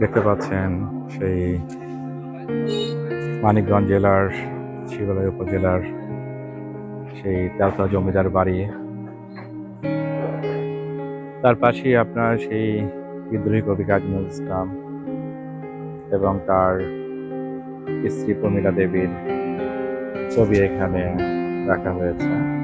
দেখতে পাচ্ছেন সেই মানিকগঞ্জ জেলার, শিবালয় উপজেলার সেই তেলতা জমিদার বাড়ি। তার পাশেই আপনার সেই বিদ্রোহী কবি কাজী ইসলাম এবং তার স্ত্রী প্রমীলা দেবীর ছবি এখানে রাখা হয়েছে।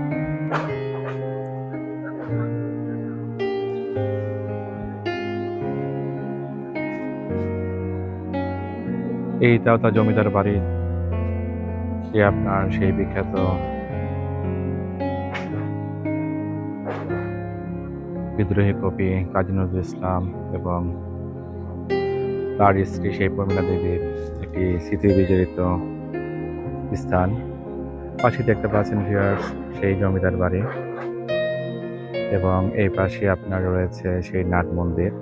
এই তাওতা জমিদার বাড়ি সে আপনার সেই বিখ্যাত বিদ্রোহী কবি কাজী নজরুল ইসলাম এবং তার স্ত্রী সেই প্রমীলা দেবীর একটি স্মৃতি বিজড়িত স্থান। পাশে দেখতে পাচ্ছেন ভিউয়ার্স সেই জমিদার বাড়ি এবং এই পাশে আপনার রয়েছে সেই নাট মন্দির।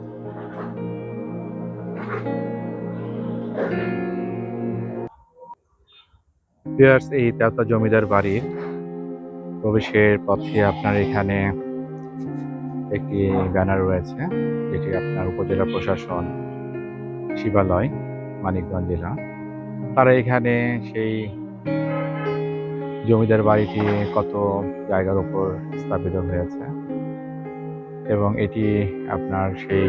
ভিউয়ার্স এই তেওতা জমিদার বাড়ির প্রবেশের পথে আপনার এখানে একটি ব্যানার রয়েছে, যেটি আপনার উপজেলা প্রশাসন, শিবালয়, মানিকগঞ্জ জেলা। তারা এখানে সেই জমিদার বাড়িটি কত জায়গার উপর স্থাপিত হয়েছে এবং এটি আপনার সেই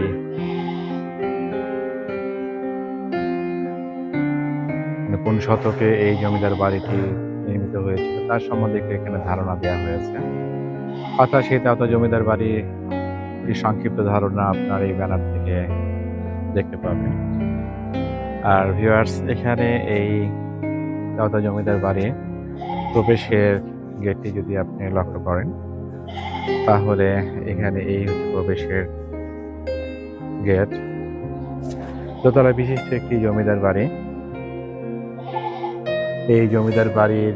কোন শতকে এই জমিদার বাড়িটি নির্মিত হয়েছিল, তার সম্বন্ধে এখানে ধারণা দেওয়া হয়েছে। অর্থাৎ সেই তাতা জমিদার একটি সংক্ষিপ্ত ধারণা আপনার এই ব্যানার থেকে দেখতে পাবেন। আর ভিউয়ার্স এখানে এই তাতা জমিদার বাড়ি প্রবেশের গেটটি যদি আপনি লক্ষ্য করেন, তাহলে এখানে এই হচ্ছে প্রবেশের গেট দোতলা বিশিষ্ট একটি জমিদার বাড়ি। এই জমিদার বাড়ির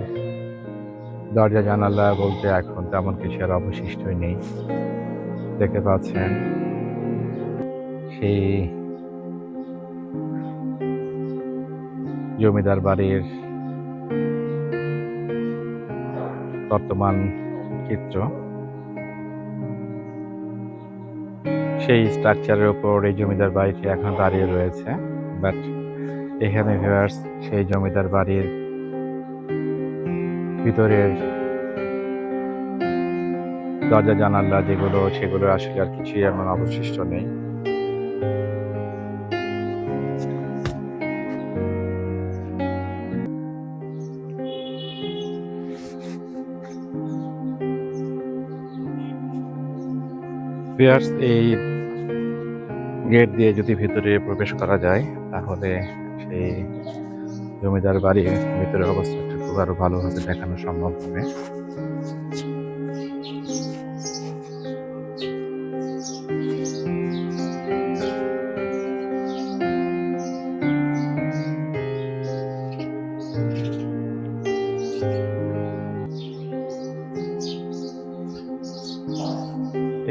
দরজা জানালা বলতে এখন তেমন কিছু আর অবশিষ্টই নেই। দেখতে পাচ্ছেন সেই জমিদার বাড়ির বর্তমান চিত্র। সেই স্ট্রাকচারের উপর এই জমিদার বাড়িটি এখন দাঁড়িয়ে রয়েছে বাট এখানে ভিউয়ার্স সেই জমিদার বাড়ির ভিতরের দরজা, জানালা যেগুলো, সেগুলো আসলে আর কিছুই এমন অবশিষ্ট নেই। এই গেট দিয়ে যদি ভিতরে প্রবেশ করা যায়, তাহলে সেই জমিদার বাড়ির ভিতরে অবস্থাটা খুব আরও ভালোভাবে দেখানো সম্ভব হবে।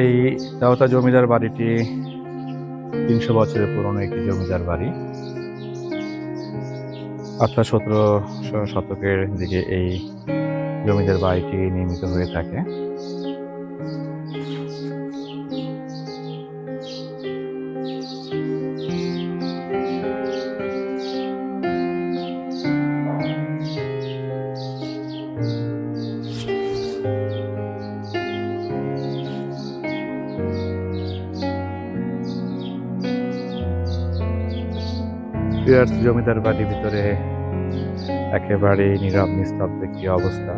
এই দাওতা জমিদার বাড়িটি তিনশো বছরের পুরনো একটি জমিদার বাড়ি। অর্থাৎ সতেরোশো শতকের দিকে এই জমিদার বাড়িটি নির্মিত হয়ে থাকে। ভিউয়ার্স জমিদার বাড়ির ভিতরে একেবারে নীরব, নিস্তব্ধ একটি অবস্থা।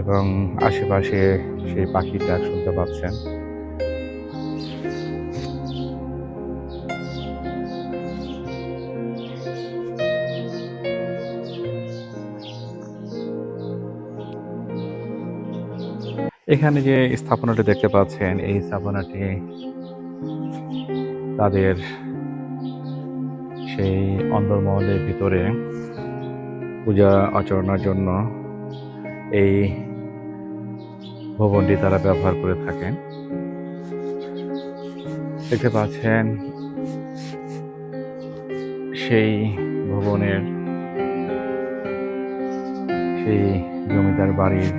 এবং আশেপাশে সেই ডাক শুনতে পাচ্ছেন। এখানে যে স্থাপনাটি দেখতে পাচ্ছেন, এই স্থাপনাটি তাদের সেই অন্দরমহলের ভিতরে পূজা অর্চনার জন্য এই ভবনটি তারা ব্যবহার করে থাকেন। দেখতে পাচ্ছেন, সেই ভবনের সেই জমিদার বাড়ির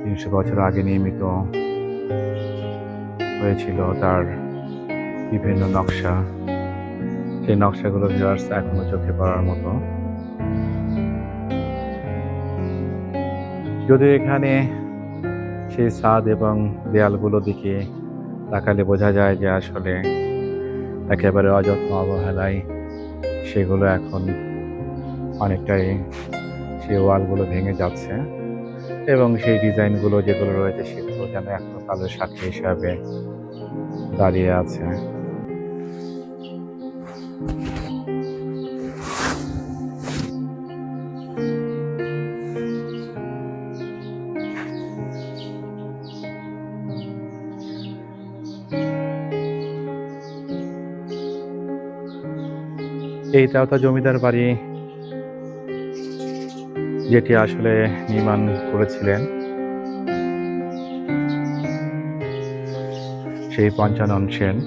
তিনশো বছর আগে নির্মিত হয়েছিল তার বিভিন্ন নকশা। সেই নকশাগুলো ভিউয়ার্স এখনও চোখে পড়ার মতো। যদিও এখানে সেই ছাদ এবং দেয়ালগুলো দিকে তাকালে বোঝা যায় যে আসলে একেবারে অযত্ন অবহেলায় সেগুলো এখন অনেকটাই সেই ওয়ালগুলো ভেঙে যাচ্ছে এবং সেই ডিজাইনগুলো যেগুলো রয়েছে সেগুলো যেন এখনও কালের সাক্ষী হিসাবে দাঁড়িয়ে আছে। এই তাওতা জমিদার বাড়ি যেটি আসলে নির্মাণ করেছিলেন সেই পঞ্চানন সেন।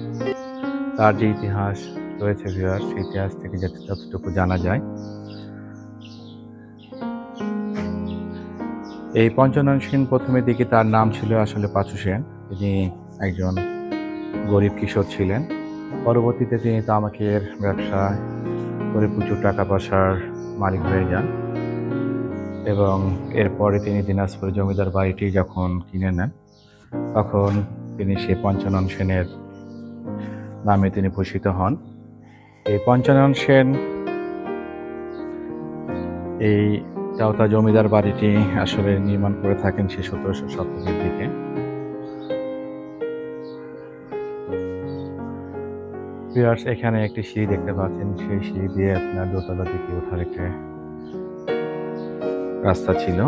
তার যে ইতিহাস রয়েছে ভিউয়ার সেই ইতিহাস থেকে যত- যতটুকু জানা যায়। এই পঞ্চানন সেন প্রথমের দিকে তার নাম ছিল আসলে পাঁচু সেন। তিনি একজন গরিব কিশোর ছিলেন। পরবর্তীতে তিনি তামাকের ব্যবসা করে প্রচুর টাকা পয়সার মালিক হয়ে যান এবং এরপরে তিনি দিনাজপুর জমিদার বাড়িটি যখন কিনে নেন, তখন তিনি সেই পঞ্চানন সেনের নামে তিনি ভূষিত হন। এই পঞ্চানন সেন এই চাওতা জমিদার বাড়িটি আসলে নির্মাণ করে থাকেন সে সতেরোশো শতকের দিকে। ভিউয়ার্স এখানে একটি সিঁড়ি দেখতে পাচ্ছেন। সেই সিঁড়ি দিয়ে আপনার দোতলা দিকে ওঠার একটা রাস্তা ছিল।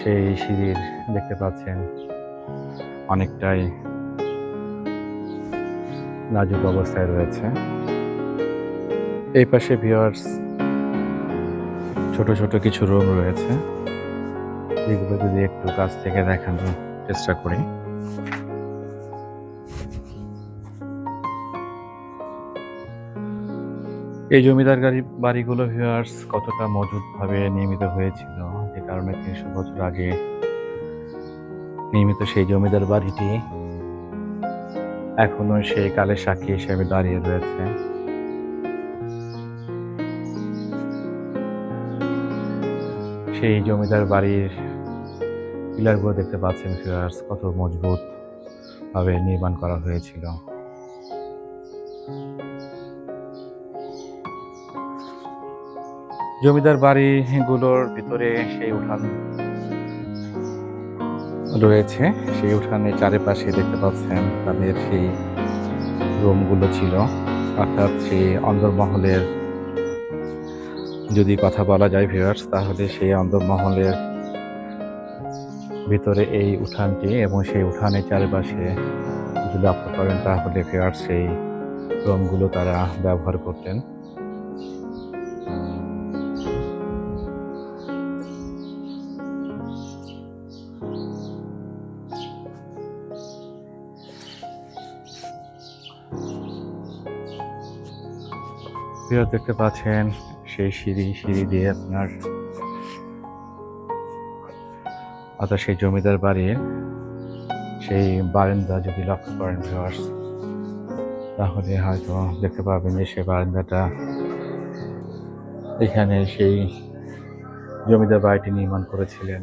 সেই সিঁড়ির দেখতে পাচ্ছেন অনেকটাই নাজুক অবস্থায় রয়েছে। এই পাশে ভিউয়ার্স ছোট ছোট কিছু রুম রয়েছে। যেগুলো যদি একটু কাছ থেকে দেখানোর চেষ্টা করি। এই জমিদার গাড়ি বাড়িগুলো ভিউয়ার্স কতটা মজুতভাবে নির্মিত হয়েছিল? যে কারণে তিনশো বছর আগে নির্মিত সেই জমিদার বাড়িটি এখনও সেই কালের সাক্ষী হিসেবে দাঁড়িয়ে রয়েছে। সেই জমিদার বাড়ির পিলারগুলো দেখতে পাচ্ছেন ভিউয়ার্স কত মজবুত ভাবে নির্মাণ করা হয়েছিল। জমিদার বাড়িগুলোর ভিতরে সেই উঠান রয়েছে। সেই উঠানের চারিপাশে দেখতে পাচ্ছেন তাদের সেই রুমগুলো ছিল। অর্থাৎ সেই অন্দরমহলের যদি কথা বলা যায় ভিউয়ার্স তাহলে সেই অন্দরমহলের ভিতরে এই উঠানটি এবং সেই উঠানের চারিপাশে যদি লক্ষ্য করেন, তাহলে ভিউয়ার্স সেই রুমগুলো তারা ব্যবহার করতেন। ভিউয়ার দেখতে পাচ্ছেন, সেই সিঁড়ি সিঁড়ি দিয়ে আপনার অর্থাৎ সেই জমিদার বাড়ির সেই বারান্দা যদি লক্ষ্য করেন ভিউয়ার্স তাহলে হয়তো দেখতে পাবেন যে সেই বারান্দাটা, এখানে সেই জমিদার বাড়িটি নির্মাণ করেছিলেন।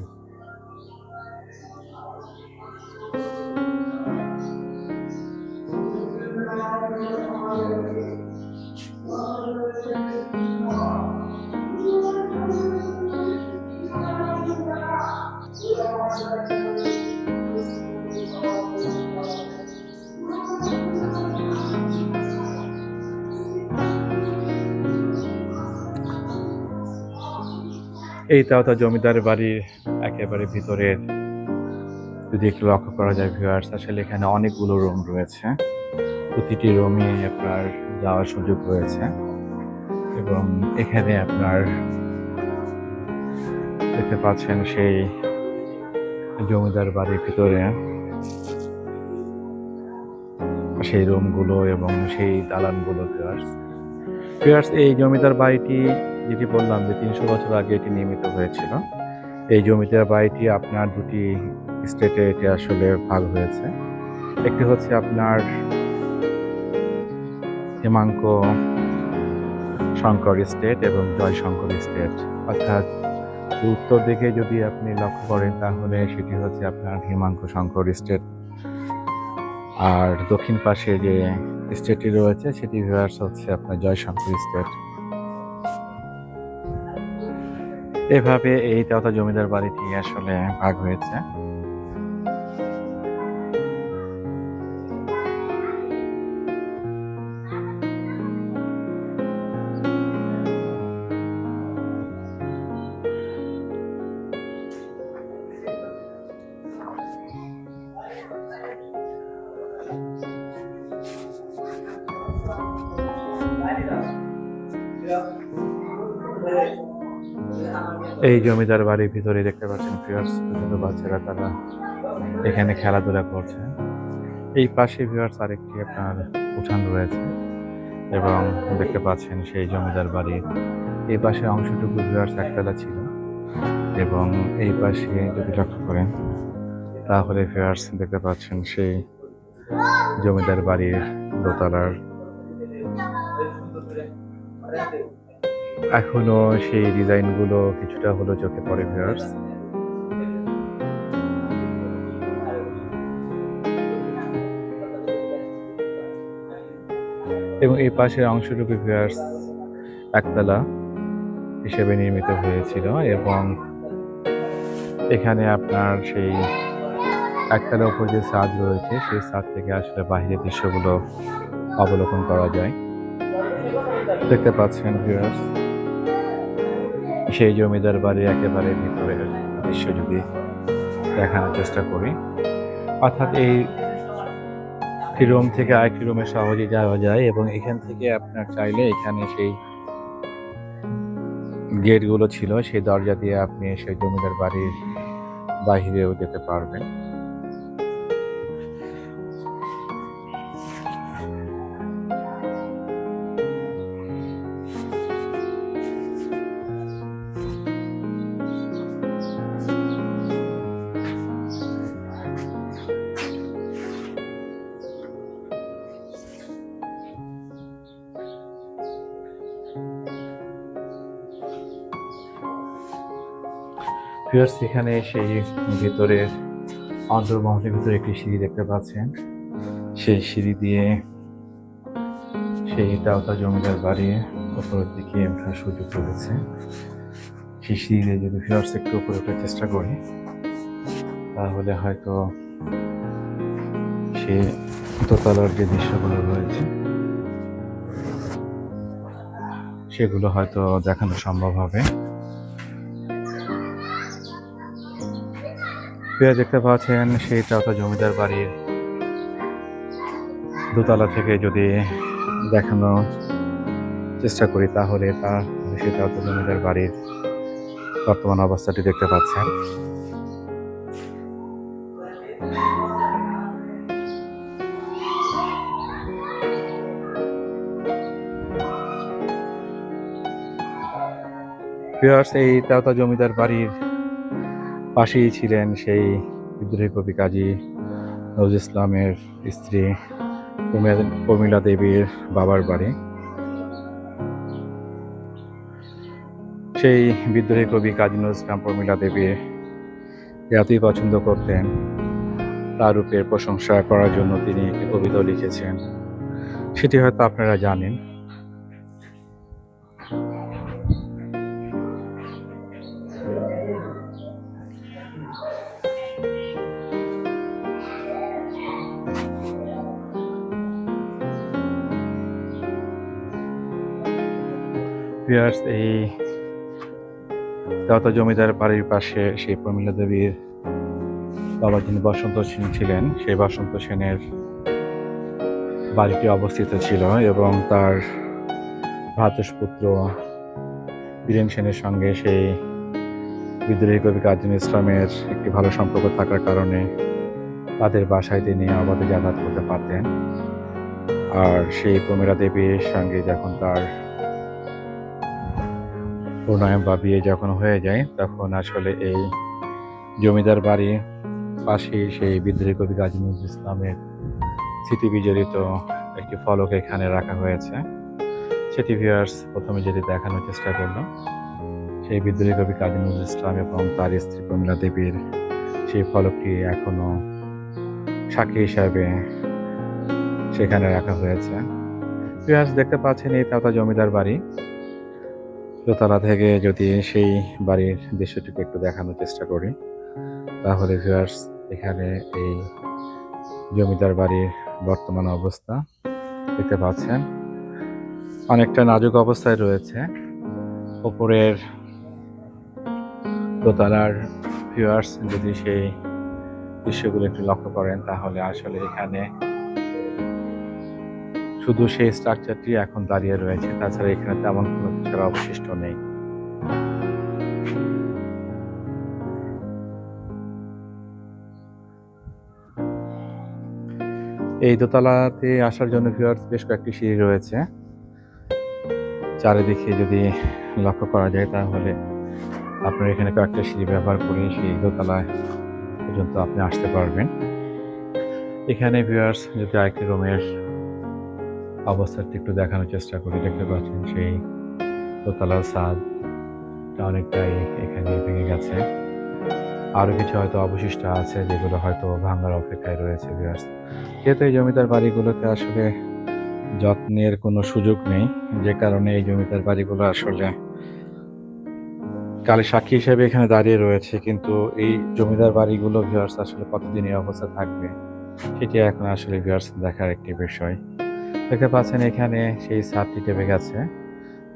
এই তাওতা জমিদার বাড়ির একেবারে ভিতরের যদি একটু লক্ষ্য করা যায় ভিউয়ার্স আসলে এখানে অনেকগুলো রুম রয়েছে। প্রতিটি রুমে আপনার যাওয়ার সুযোগ রয়েছে এবং এখানে আপনার দেখতে পাচ্ছেন সেই জমিদার বাড়ির ভিতরে সেই রুমগুলো এবং সেই দালানগুলো ভিউয়ার্স ভিউয়ার্স এই জমিদার বাড়িটি যেটি বললাম যে তিনশো বছর আগে এটি নির্মিত হয়েছিল। এই জমিদার বাড়িটি আপনার দুটি স্টেটে এটি আসলে ভাগ হয়েছে। একটি হচ্ছে আপনার হেমাঙ্ক শঙ্কর স্টেট এবং জয়শঙ্কর স্টেট অর্থাৎ উত্তর দিকে যদি আপনি লক্ষ্য করেন তাহলে সেটি হচ্ছে আপনার হিমাঙ্ক শঙ্কর স্টেট আর দক্ষিণ পাশে যে স্টেটটি রয়েছে সেটি হচ্ছে আপনার জয়শঙ্কর স্টেট এভাবে এই তথা জমিদার বাড়িটি আসলে ভাগ হয়েছে। এই জমিদার বাড়ির ভিতরে দেখতে পাচ্ছেন ভিউয়ার্স ছোট বাচ্চারা তারা এখানে খেলাধুলা করছে। এই পাশে ভিউয়ার্স আরেকটি আপনার উঠান রয়েছে এবং দেখতে পাচ্ছেন সেই জমিদার বাড়ির এই পাশে অংশটুকু ভিউয়ার্স একতলা ছিল এবং এই পাশে যদি লক্ষ্য করেন, তাহলে ভিউয়ার্স দেখতে পাচ্ছেন সেই জমিদার বাড়ির দোতলার এখনও সেই ডিজাইনগুলো কিছুটা হলো চোখে পড়ে ভিউয়ার্স। এবং এই পাশের অংশটুকু ভিউয়ার্স একতলা হিসেবে নির্মিত হয়েছিল এবং এখানে আপনার সেই একতলার উপর যে ছাদ রয়েছে, সেই ছাদ থেকে আসলে বাহিরের দৃশ্যগুলো অবলোকন করা যায়। দেখতে পাচ্ছেন ভিউয়ার্স সেই জমিদার বাড়ির একেবারে ভিতরের দৃশ্য যদি দেখানোর চেষ্টা করি, অর্থাৎ এই একটি রুম থেকে আরেকটি রুমে সহজে যাওয়া যায় এবং এখান থেকে আপনার চাইলে এখানে সেই গেটগুলো ছিল, সেই দরজা দিয়ে আপনি সেই জমিদার বাড়ির বাহিরেও যেতে পারবেন। ভিউয়ার্স এখানে সেই ভেতরের অন্তর্মহলের ভিতরে একটি সিঁড়ি দেখতে পাচ্ছেন। সেই সিঁড়ি দিয়ে সেই তাওতা জমিদার বাড়ি উপরের দিকে ওঠার সুযোগ রয়েছে। সেই সিঁড়ি দিয়ে যদি ভিউয়ার্স একটু উপরে ওঠার চেষ্টা করি, তাহলে হয়তো সে দোতলার যে দৃশ্যগুলো রয়েছে, সেগুলো হয়তো দেখানো সম্ভব হবে। প্রিয় দেখতে পাচ্ছেন, সেই চাওতা জমিদার বাড়ির দোতলা থেকে যদি দেখানোর চেষ্টা করি, তাহলে তার সেই চাওতা জমিদার বাড়ির বর্তমান অবস্থাটি দেখতে পাচ্ছেন। এই তাওতা জমিদার বাড়ির পাশেই ছিলেন সেই বিদ্রোহী কবি কাজী নজরুল ইসলামের স্ত্রী প্রমীলা- দেবীর বাবার বাড়ি। সেই বিদ্রোহী কবি কাজী নজরুল ইসলাম প্রমীলা দেবী এতই পছন্দ করতেন, তার রূপের প্রশংসা করার জন্য তিনি একটি কবিতা লিখেছেন। সেটি হয়তো আপনারা জানেন। ভিউয়ার্স এই দাতা জমিদার বাড়ির পাশে সেই প্রমীলা দেবীর বাবা যিনি বসন্ত সেন ছিলেন, সেই বসন্ত সেনের বাড়িটি অবস্থিত ছিল এবং তার ভ্রাতুষ্পুত্র বীরেন সেনের সঙ্গে সেই বিদ্রোহী কবি কাজী ইসলামের একটি ভালো সম্পর্ক থাকার কারণে তাদের বাসায় তিনি অবাধে যাতায়াত করতে পারতেন। আর সেই প্রমীলা দেবীর সঙ্গে যখন তার প্রণয়ন বা বিয়ে যখন হয়ে যায়, তখন আসলে এই জমিদার বাড়ি পাশেই সেই বিদ্রোহী কবি কাজী নজরুল ইসলামের স্মৃতি বিজড়িত একটি ফলক এখানে রাখা হয়েছে। সেটি ভিউয়ার্স প্রথমে যেটি দেখানোর চেষ্টা করল, সেই বিদ্রোহী কবি কাজী নজরুল ইসলাম এবং তার স্ত্রী প্রমীলা দেবীর সেই ফলকটি এখনও সাক্ষী হিসাবে সেখানে রাখা হয়েছে। ভিউয়ার্স দেখতে পাচ্ছেন এই তাতা জমিদার বাড়ি। দোতলা থেকে যদি সেই বাড়ির দৃশ্যটিকে একটু দেখানোর চেষ্টা করি, তাহলে ভিউয়ার্স এখানে এই জমিদার বাড়ির বর্তমান অবস্থা দেখতে পাচ্ছেন। অনেকটা নাজুক অবস্থায় রয়েছে। ওপরের দোতলার ভিউয়ার্স যদি সেই দৃশ্যগুলো একটু লক্ষ্য করেন, তাহলে আসলে এখানে শুধু সেই স্ট্রাকচারটি এখন দাঁড়িয়ে রয়েছে, তাছাড়া এখানে তেমন কোনো কিছু আর অবশিষ্ট নেই। এই দোতলাতে আসার জন্য ভিউয়ার্স বেশ কয়েকটি সিঁড়ি রয়েছে। চারিদিকে যদি লক্ষ্য করা যায় তাহলে আপনার এখানে কয়েকটা সিঁড়ি ব্যবহার করে সেই দোতলায় পর্যন্ত আপনি আসতে পারবেন। এখানে ভিউয়ার্স যদি আরেকটি রুমের অবস্থাটি একটু দেখানোর চেষ্টা করি, দেখতে পাচ্ছেন সেই দোতলার ছাদটা অনেকটাই এখানে ভেঙে গেছে। আরও কিছু হয়তো অবশিষ্ট আছে যেগুলো হয়তো ভাঙার অপেক্ষায় রয়েছে ভিউয়ার্স যেহেতু এই জমিদার বাড়িগুলোতে আসলে যত্নের কোনো সুযোগ নেই, যে কারণে এই জমিদার বাড়িগুলো আসলে কালে সাক্ষী হিসেবে এখানে দাঁড়িয়ে রয়েছে। কিন্তু এই জমিদার বাড়িগুলো ভিউয়ার্স আসলে কতদিন এই অবস্থা থাকবে, সেটি এখন আসলে ভিউয়ার্স দেখার একটি বিষয়। দেখতে পাচ্ছেন এখানে সেই ছাদটি টেপে গেছে।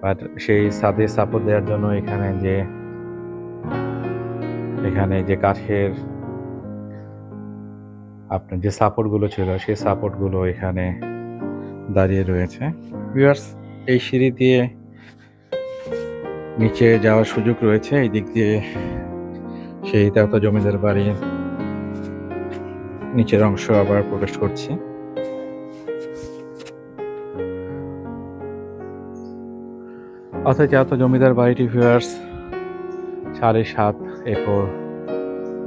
বাট সেই ছাদে সাপোর্ট দেওয়ার জন্য এখানে যে এখানে যে কাঠের আপনার যে সাপোর্টগুলো ছিল, সেই সাপোর্টগুলো এখানে দাঁড়িয়ে রয়েছে। ভিউয়ার্স এই সিঁড়ি দিয়ে নিচে যাওয়ার সুযোগ রয়েছে। এই দিক দিয়ে সেই তেওতা জমিদার বাড়ির নিচের অংশ আবার প্রবেশ করছি। অর্থাৎ এত জমিদার বাড়িটি ভিউয়ার্স সাড়ে সাত একর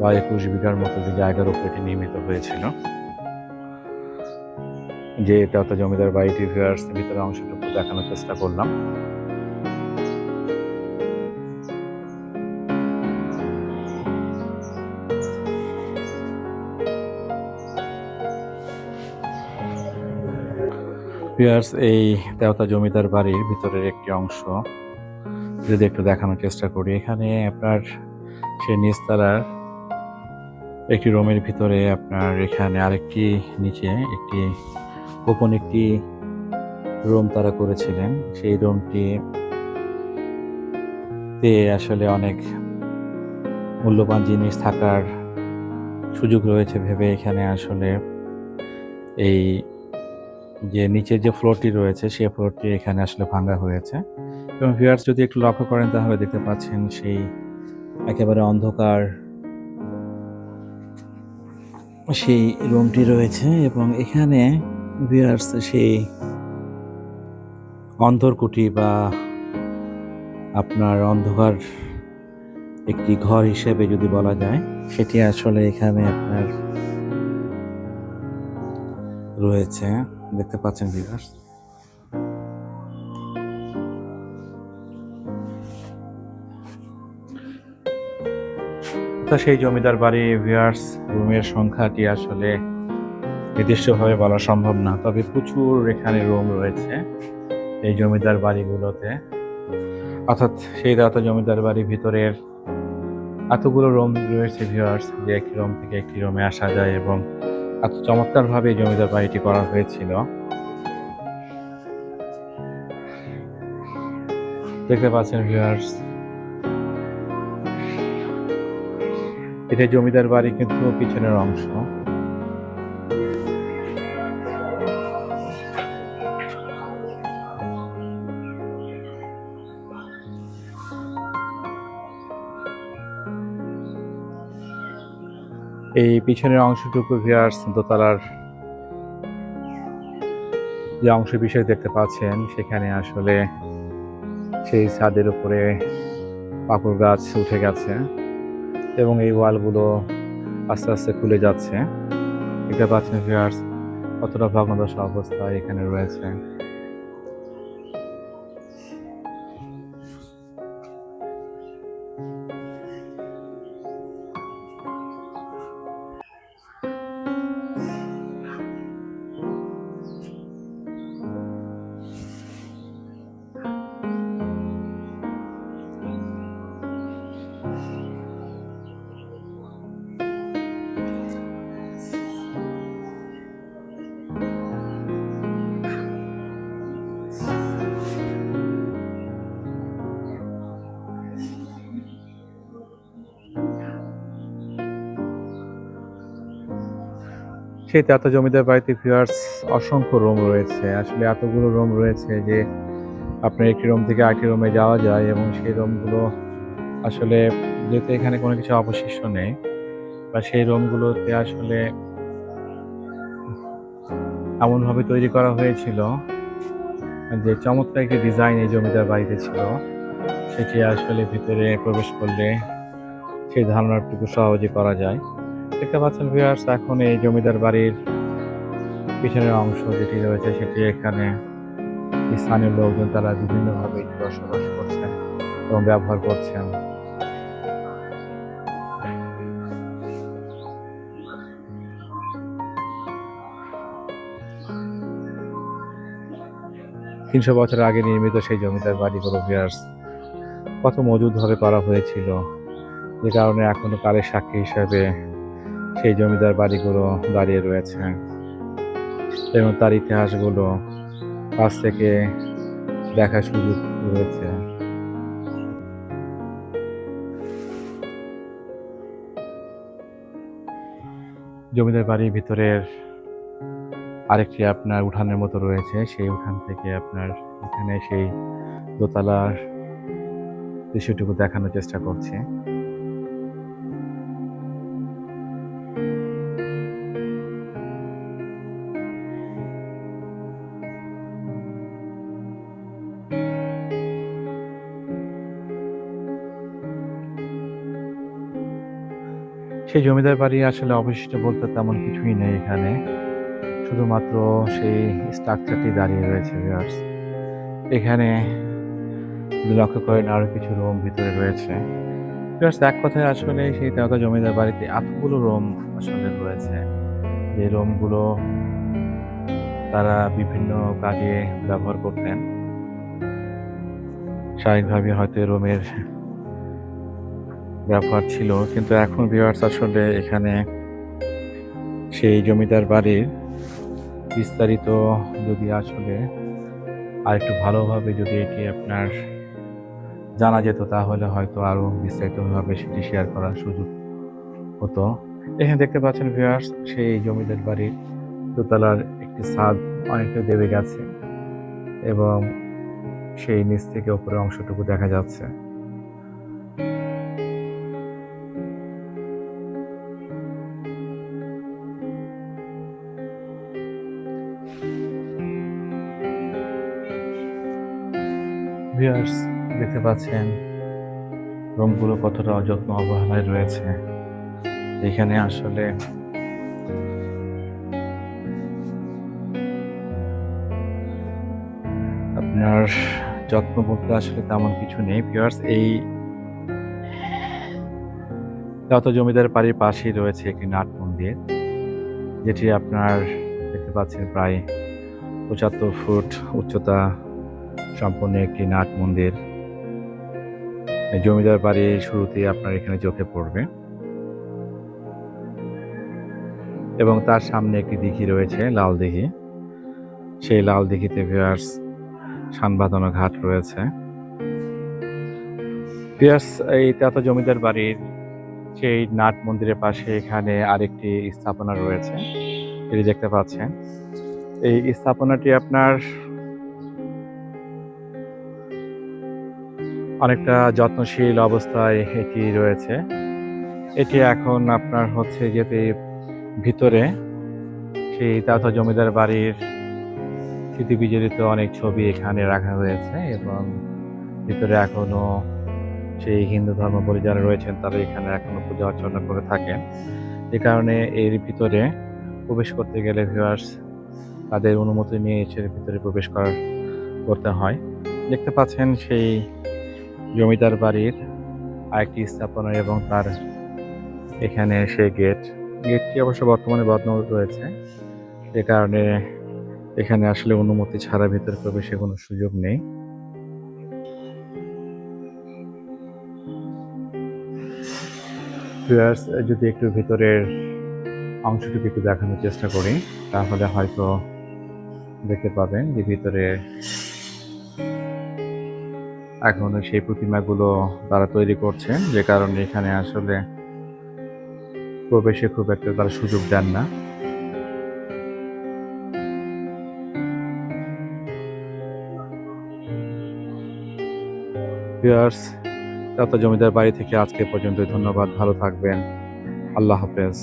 বা একুশ বিঘার মতো যে জায়গার উপর এটি নির্মিত হয়েছিল। যে এত জমিদার বাড়িটি ভিউয়ার্স ভিতরে অংশটুকু দেখানোর চেষ্টা করলাম। ভিউয়ার্স এই দেওতা জমিদার বাড়ির ভিতরের একটি অংশ, যদি একটু দেখানোর চেষ্টা করি, এখানে আপনার সে নিচতলার একটি রুমের ভিতরে আপনার এখানে আরেকটি নিচে একটি, গোপন একটি রুম তারা করেছিলেন। সেই রুমটি তে আসলে অনেক মূল্যবান জিনিস থাকার সুযোগ রয়েছে ভেবে এখানে আসলে এই যে নিচের যে ফ্লোরটি রয়েছে, সেই ফ্লোরটি এখানে আসলে ভাঙা হয়েছে। এবং ভিউয়ার্স যদি একটু লক্ষ্য করেন, তাহলে দেখতে পাচ্ছেন সেই একেবারে অন্ধকার সেই রুমটি রয়েছে এবং এখানে ভিউয়ার্স সেই অন্ধরকুটি বা আপনার অন্ধকার একটি ঘর হিসেবে যদি বলা যায়, সেটি আসলে এখানে আপনার রয়েছে। দেখতে পাচ্ছেন ভিউয়ার্স। তা সেই জমিদার বাড়ি ভিউয়ার্স, রুমের সংখ্যাটি আসলে নির্দিষ্টভাবে বলা সম্ভব না, তবে প্রচুর এখানে রুম রয়েছে এই জমিদার বাড়িগুলোতে। অর্থাৎ সেই দাতা জমিদার বাড়ির ভিতরের এতগুলো রুম রয়েছে ভিউয়ার্স, যে একটি রুম থেকে একটি রুমে আসা যায় এবং এত চমৎকারভাবে জমিদার বাড়িটি করা হয়েছিল। দেখতে পাচ্ছেন ভিউয়ার্স এটা জমিদার বাড়ি কিন্তু পিছনের অংশ। এই পিছনের অংশটুকু ভিউয়ার্স দোতলার যে অংশ বিষয় দেখতে পাচ্ছেন, সেখানে আসলে সেই ছাদের উপরে পাকুর গাছ উঠে গেছে এবং এই ওয়ালগুলো আস্তে আস্তে খুলে যাচ্ছে। দেখতে পাচ্ছেন ভিউয়ার্স কতটা ভগ্নদশা অবস্থা এখানে রয়েছে। সেই এত জমিদার বাড়িতে ভিউয়ার্স অসংখ্য রুম রয়েছে। আসলে এতগুলো রুম রয়েছে যে আপনার একটি রুম থেকে আরেকটি রুমে যাওয়া যায় এবং সেই রুমগুলো আসলে যেহেতু এখানে কোনো কিছু অবশিষ্ট নেই, বা সেই রুমগুলোতে আসলে এমনভাবে তৈরি করা হয়েছিল যে চমৎকার একটি ডিজাইন এই জমিদার বাড়িতে ছিল। সেটি আসলে ভিতরে প্রবেশ করলে সেই ধারণাটুকু সহজে করা যায়। দেখতে পাচ্ছেন ভিউয়ার্স এখন এই জমিদার বাড়ির পিছনের অংশ যেটি রয়েছে সেটি এখানে স্থানীয় লোকজন তারা বিভিন্নভাবে বসবাস করছেন এবং ব্যবহার করছেন। তিনশো বছর আগে নির্মিত সেই জমিদার বাড়িগুলো ভিউয়ার্স কত মজুদভাবে করা হয়েছিল, যে কারণে এখনও কালের সাক্ষী হিসাবে সেই জমিদার বাড়িগুলো দাঁড়িয়ে রয়েছে। এবং তার ইতিহাসগুলো কাছ থেকে দেখার সুযোগ রয়েছে। জমিদার বাড়ির ভিতরের আরেকটি আপনার উঠানের মতো রয়েছে। সেই উঠান থেকে আপনার এখানে সেই দোতলার দৃশ্যটুকু দেখানোর চেষ্টা করছি। সেই জমিদার বাড়ি আসলে অবশিষ্ট বলতে তেমন কিছুই নেই এখানে। শুধুমাত্র সেই স্ট্রাকচারটি দাঁড়িয়ে রয়েছে এখানে লক্ষ্য করেন আরও কিছু রুম ভিতরে রয়েছে। এক কথায় আসলে সেই তেওতা জমিদার বাড়িতে এতগুলো রুম আসলে রয়েছে। যে রুমগুলো তারা বিভিন্ন কাজে ব্যবহার করতেন। স্বাভাবিকভাবে হয়তো রুমের ব্যবহার ছিল, কিন্তু এখন ভিউয়ার্স আসলে এখানে সেই জমিদার বাড়ির বিস্তারিত যদি আসলে আর একটু ভালোভাবে যদি এটি আপনার জানা যেত, তাহলে হয়তো আরও বিস্তারিতভাবে সেটি শেয়ার করার সুযোগ হতো। এখানে দেখতে পাচ্ছেন ভিউয়ার্স সেই জমিদার বাড়ির দোতলার একটি ছাদ অনেকটা দেবে গেছে এবং সেই নিচ থেকে উপরের অংশটুকু দেখা যাচ্ছে। ভিউয়ার্স দেখতে পাচ্ছেন, রুমগুলো কতটা অযত্ন অবহেলায় রয়েছে। এখানে আসলে আপনার যত্ন বলতে আসলে তেমন কিছু নেই। ভিউয়ার্স এই যত জমিদার বাড়ির পাশেই রয়েছে একটি নাট মন্দির, যেটি আপনার দেখতে পাচ্ছেন প্রায় পঁচাত্তর ফুট উচ্চতা সম্পন্ন একটি নাট মন্দির। জমিদার বাড়ির শুরুতে আপনার এখানে চোখে পড়বে। এবং তার সামনে একটি দিঘি রয়েছে, লাল দিঘি। সেই লাল দিঘিতে ভিয়ার্স সান বাঁধানো ঘাট রয়েছে। ভিয়ার্স এই তাতা জমিদার বাড়ির সেই নাট মন্দিরের পাশে এখানে আরেকটি স্থাপনা রয়েছে। এটি দেখতে পাচ্ছেন। এই স্থাপনাটি আপনার অনেকটা যত্নশীল অবস্থায় এটি রয়েছে। এটি এখন আপনার হচ্ছে যেতে ভিতরে সেই তাতা জমিদার বাড়ির স্মৃতি বিজড়িত অনেক ছবি এখানে রাখা হয়েছে এবং ভিতরে এখনও সেই হিন্দু ধর্মাবলী যারা রয়েছেন তারা এখানে এখনও পূজা অর্চনা করে থাকেন। যে কারণে এর ভিতরে প্রবেশ করতে গেলে ভিউয়ার্স তাদের অনুমতি নিয়ে এর ভিতরে প্রবেশ করার করতে হয়। দেখতে পাচ্ছেন সেই জমিদার বাড়ির আরেকটি স্থাপনা এবং তার এখানে সে গেট। গেটটি অবশ্য বর্তমানে বন্ধ রয়েছে। যে কারণে এখানে আসলে অনুমতি ছাড়া ভিতরে প্রবেশের কোনো সুযোগ নেই। যদি একটু ভিতরের অংশটুকু একটু দেখানোর চেষ্টা করি, তাহলে হয়তো দেখতে পাবেন যে ভিতরে এখনও সেই প্রতিমাগুলো তারা তৈরি করছেন, যে কারণে এখানে আসলে প্রবেশে খুব একটা তারা সুযোগ দেন না। ভিউয়ার্স জমিদার বাড়ি থেকে আজকে পর্যন্ত ধন্যবাদ, ভালো থাকবেন। আল্লাহ হাফেজ।